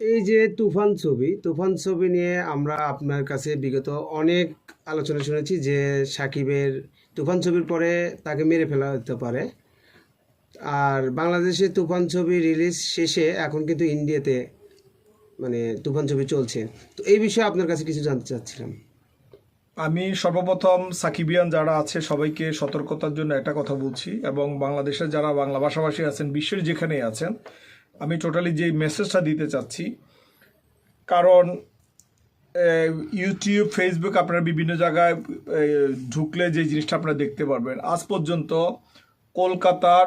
এই যে তুফান ছবি তুফান ছবি নিয়ে আমরা আপনার কাছে বিগত অনেক আলোচনা শুনেছি যে সাকিবের তুফান ছবির পরে তাকে মেরে ফেলা হতে পারে। আর বাংলাদেশে তুফান ছবি রিলিজ শেষে এখন কিন্তু ইন্ডিয়াতে মানে তুফান ছবি চলছে। তো এই বিষয়ে আপনার কাছে কিছু জানতে চাচ্ছিলাম। আমি সর্বপ্রথম সাকিবিয়ান যারা আছে সবাইকে সতর্কতার জন্য একটা কথা বলছি এবং বাংলাদেশের যারা বাংলা ভাষাভাষী আছেন, বিশ্বের যেখানেই আছেন আমি টোটালি যে মেসেজটা দিতে চাচ্ছি, কারণ ইউটিউব ফেসবুক আপনারা বিভিন্ন জায়গায় ঢুকলে যে জিনিসটা আপনারা দেখতে পারবেন। আজ পর্যন্ত কলকাতার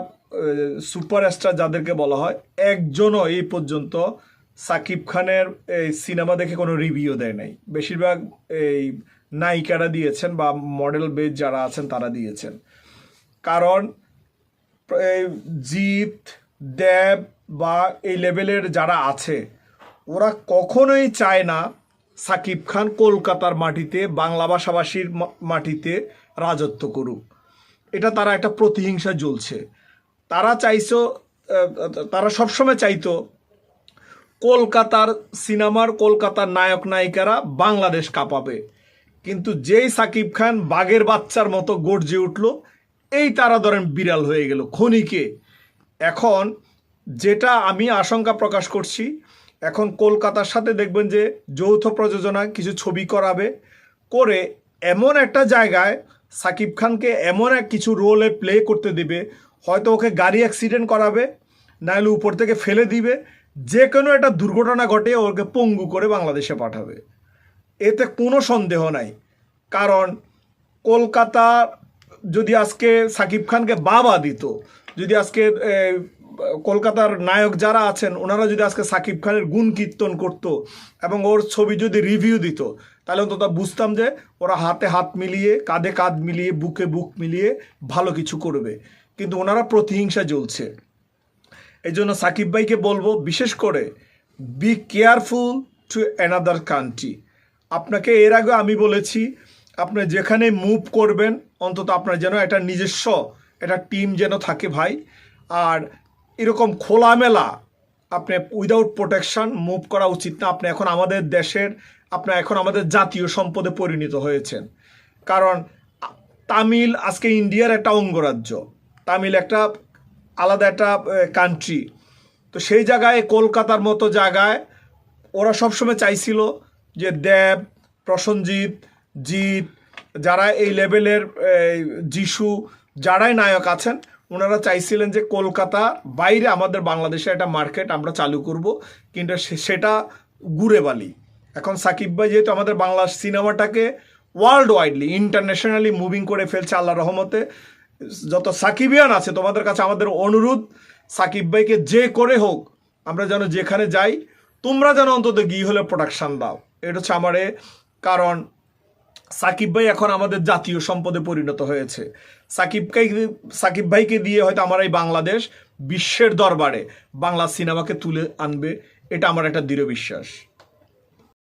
সুপারস্টার যাদেরকে বলা হয়, একজনও এই পর্যন্ত সাকিব খানের এই সিনেমা দেখে কোনো রিভিউ দেয় নাই। বেশিরভাগ এই নায়িকারা দিয়েছেন বা মডেল বেজ যারা আছেন তারা দিয়েছেন। কারণ জিৎ দেব বা এই লেভেলের যারা আছে, ওরা কখনোই চায় না সাকিব খান কলকাতার মাটিতে, বাংলা ভাষাভাষীর মাটিতে রাজত্ব করুক। এটা তারা একটা প্রতিহিংসা জ্বলছে। তারা চাইছো তারা সবসময় চাইতো কলকাতার সিনেমার কলকাতার নায়ক নায়িকারা বাংলাদেশ কাঁপাবে। কিন্তু যেই সাকিব খান বাঘের বাচ্চার মতো গর্জে উঠল, এই তারা ধরেন বিড়াল হয়ে গেল, খনিকে। এখন যেটা আমি আশঙ্কা প্রকাশ করছি, এখন কলকাতার সাথে দেখবেন যে যৌথ প্রযোজনা কিছু ছবি করাবে করে এমন একটা জায়গায় সাকিব খানকে এমন এক কিছু রোলে প্লে করতে দিবে, হয়তো ওকে গাড়ি অ্যাক্সিডেন্ট করাবে নাহলে উপর থেকে ফেলে দিবে, যে কোনো একটা দুর্ঘটনা ঘটে ওকে পঙ্গু করে বাংলাদেশে পাঠাবে। এতে কোনো সন্দেহ নাই। কারণ কলকাতা যদি আজকে সাকিব খানকে বাবা দিত যদি আজকে কলকাতার নায়ক যারা আছেন, ওনারা যদি আজকে সাকিব খানের গুণ কীর্তন করত এবং ওর ছবি যদি রিভিউ দিত, তাহলে অন্তত বুঝতাম যে ওরা হাতে হাত মিলিয়ে, কাঁধে কাঁধ মিলিয়ে, বুকে বুক মিলিয়ে ভালো কিছু করবে। কিন্তু ওনারা প্রতিহিংসা জ্বলছে। এই জন্য সাকিব ভাইকে বলব, বিশেষ করে be careful to another country আপনাকে এর আগে আমি বলেছি, আপনি যেখানে মুভ করবেন, অন্তত আপনার যেন একটা নিজস্ব একটা টিম যেন থাকে ভাই। আর এরকম খোলামেলা আপনি উইদাউট প্রোটেকশন মুভ করা উচিত না। আপনি এখন আমাদের দেশের আপনি এখন আমাদের জাতীয় সম্পদে পরিণত হয়েছেন। কারণ তামিল আজকে ইন্ডিয়ার একটা অঙ্গরাজ্য। তামিল একটা আলাদা একটা কান্ট্রি তো সেই জায়গায়, কলকাতার মতো জায়গায় ওরা সবসময় চাইছিল যে দেব প্রসঞ্জিৎ জিৎ, যারা এই লেভেলের যিশু যারাই নায়ক আছেন, ওনারা চাইছিলেন যে কলকাতা বাইরে আমাদের বাংলাদেশে একটা মার্কেট আমরা চালু করব, কিন্তু সেটা গুড়ে বালি। এখন সাকিব ভাই যেহেতু আমাদের বাংলা সিনেমাটাকে ওয়ার্ল্ড ওয়াইডলি ইন্টারন্যাশনালি মুভিং করে ফেলছে আল্লাহ রহমতে, যত সাকিবিয়ান আছে, তোমাদের কাছে আমাদের অনুরোধ, সাকিব ভাইকে যে করে হোক, আমরা যেন যেখানে যাই, তোমরা যেন অন্তত গিয়ে হলে প্রোডাকশন দাও। এটা হচ্ছে আমারে কারণ সাকিব ভাই এখন আমাদের জাতীয় সম্পদে পরিণত হয়েছে। সাকিবকে সাকিব ভাইকে দিয়ে হয়তো আমার এই বাংলাদেশ বিশ্বের দরবারে বাংলা সিনেমাকে তুলে আনবে, এটা আমার একটা দৃঢ় বিশ্বাস।